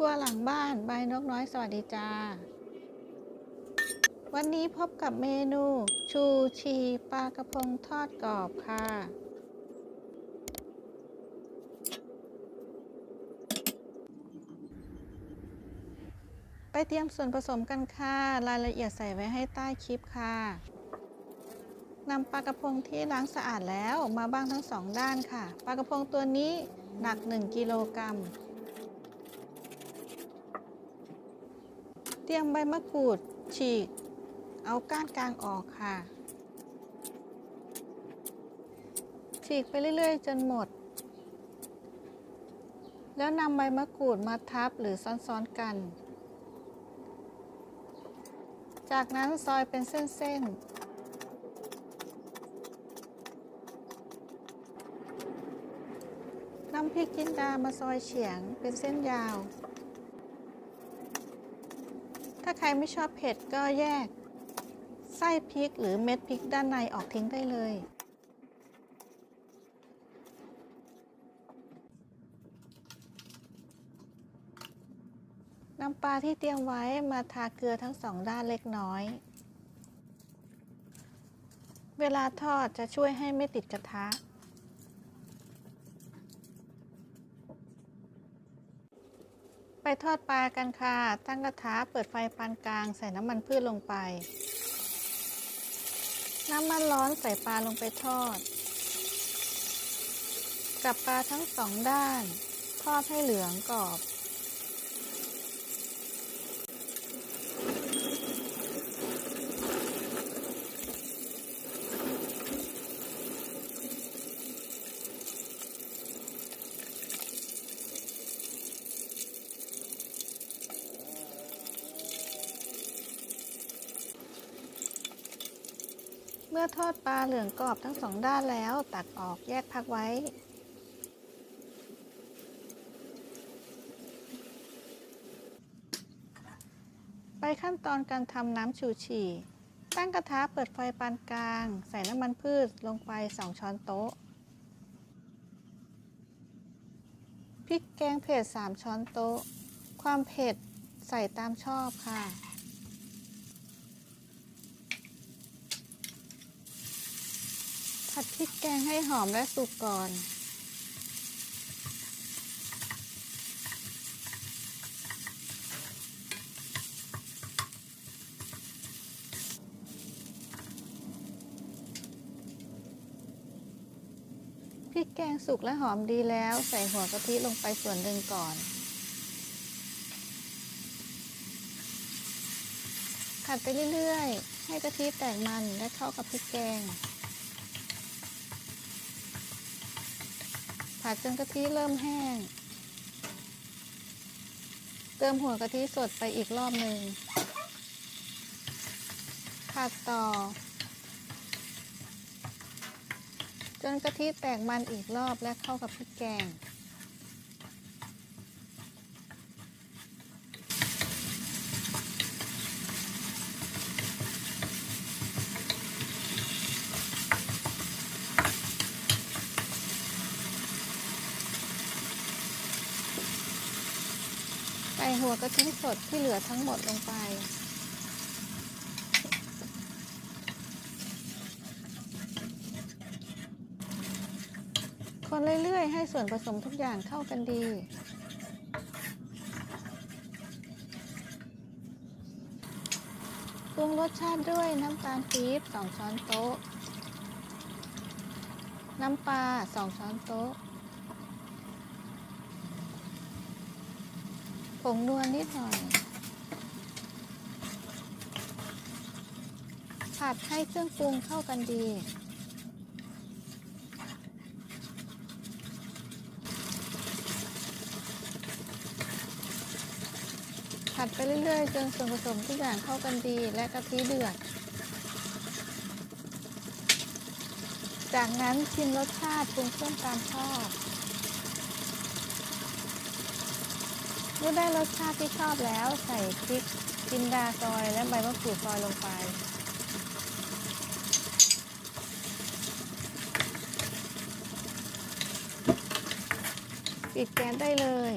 ครัวหลังบ้านใบนกน้อยสวัสดีจ้า วันนี้พบกับเมนู ชูชีปลากระพงทอดกรอบค่ะ ไปเตรียมส่วนผสมกันค่ะ รายละเอียดใส่ไว้ให้ใต้คลิปค่ะนำปลากระพงที่ล้างสะอาดแล้วมาบ้างทั้งสองด้านค่ะ ปลากระพงตัวนี้หนัก 1 กิโลกรัม เตรียมใบมะกรูดฉีก เอาก้านกลางออกค่ะ ฉีกไปเรื่อย ๆ จนหมด แล้วนำใบมะกรูดมาทับหรือซ้อนๆกัน จากนั้นซอยเป็นเส้น ๆนำพริกจินดามาซอยเฉียงเป็นเส้นยาว ใครไม่ชอบเผ็ดก็แยก ไส้พริกหรือเม็ดพริกด้านในออกทิ้งได้เลย นำปลาที่เตรียมไว้มาทาเกลือทั้งสองด้านเล็กน้อย เวลาทอดจะช่วยให้ไม่ติดกระทะ ไปทอดปลากันค่ะ ตั้งกระทะเปิดไฟปานกลาง ใส่น้ำมันพืชลงไป น้ำมันร้อนใส่ปลาลงไปทอด กับปลาทั้งสองด้าน ทอดให้เหลืองกรอบ มื่อทอดปลาเหลืองกรอบทั้งสองด้านแล้วตักออกแยกพักไว้ ไปขั้นตอนการทำน้ำชูชีตั้งกระทะเปิดไฟปานกลาง ใส่น้ำมันพืชลงไป 2 ช้อนโต๊ะ พริกแกงเผ็ด 3 ช้อนโต๊ะ ความเผ็ดใส่ตามชอบค่ะ ผัดพริกแกงให้หอมและสุกก่อนพริกแกงสุกและหอมดีแล้ว ใส่หัวกะทิลงไปส่วนหนึ่งก่อน ผัดไปเรื่อย ๆ ให้กะทิแตกมันและเข้ากับพริกแกงัดจนกะทิเริ่มแห้ง เติมหัวกะทิสดไปอีกรอบหนึ่งผัดต่อ จนกะทิแตกมันอีกรอบและเข้ากับพริกแกง หัวกะทิสดที่เหลือทั้งหมดลงไป คนเรื่อยๆ ให้ส่วนผสมทุกอย่างเข้ากันดีปรุงรสชาติด้วยน้ำตาลปี๊บ2ช้อนโต๊ะ น้ำปลา2ช้อนโต๊ะ ผงนวลนิดหน่อย ผัดให้เครื่องปรุงเข้ากันดี ผัดไปเรื่อยๆ จนส่วนผสมทุกอย่างเข้ากันดีและกะทิเดือด จากนั้นชิมรสชาติปรุงเครื่องตามชอบ เมื่อได้รสชาติที่ชอบแล้วใส่พริกจินดาซอยและใบมะกรูดซอยลงไปปิดแกนได้เลย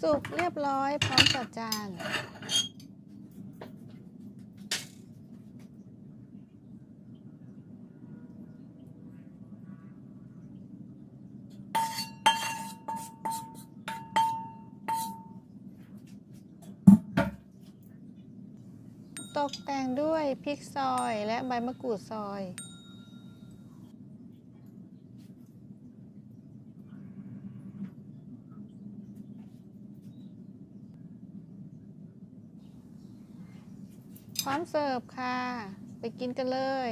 สุกเรียบร้อยพร้อมจัดจาน ตกแต่งด้วยพริกซอยและใบมะกรูดซอย พร้อมเสิร์ฟค่ะ ไปกินกันเลย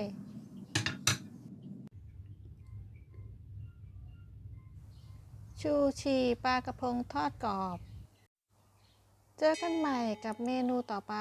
ชูชีปลากระพงทอดกรอบ เจอกันใหม่กับเมนูต่อไป